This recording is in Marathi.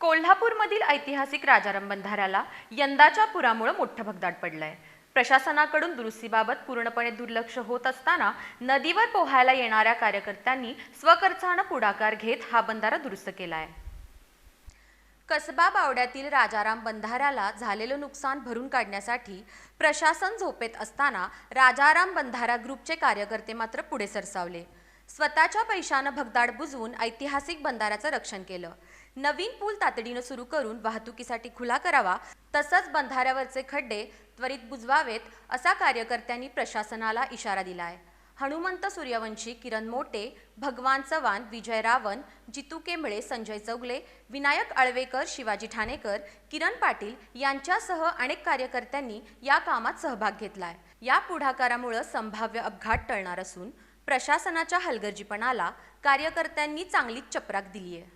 कोल्हापूरमधील ऐतिहासिक राजाराम बंधाऱ्याला यंदाच्या पुरामुळे मोठं भगदाड पडलंय. प्रशासनाकडून दुरुस्तीबाबत पूर्णपणे दुर्लक्ष होत असताना नदीवर पोहायला येणाऱ्या कार्यकर्त्यांनी स्वखर्चानं पुढाकार घेत हा बंधारा दुरुस्त केलाय. कसबा बावड्यातील राजाराम बंधाऱ्याला झालेलं नुकसान भरून काढण्यासाठी प्रशासन झोपेत असताना राजाराम बंधारा ग्रुपचे कार्यकर्ते मात्र पुढे सरसावले. स्वतःच्या पैशानं भगदाड बुजवून ऐतिहासिक बंधाऱ्याचं रक्षण केलं. नवीन पूल तातडीनं सुरू करून वाहतुकीसाठी खुला करावा तसंच बंधाऱ्यावरचे खड्डे त्वरित बुजवावेत असा कार्यकर्त्यांनी प्रशासनाला इशारा दिलाय. हनुमंत सूर्यवंशी किरण मोटे भगवान चव्हाण विजय रावण जितू केंबळे संजय चौगले विनायक आळवेकर शिवाजी ठाणेकर किरण पाटील यांच्यासह अनेक कार्यकर्त्यांनी या कामात सहभाग घेतलाय. या पुढाकारामुळे संभाव्य अपघात टळणार असून प्रशासनाच्या हलगर्जीपणाला कार्यकर्त्यांनी चांगलीच चपराक दिली आहे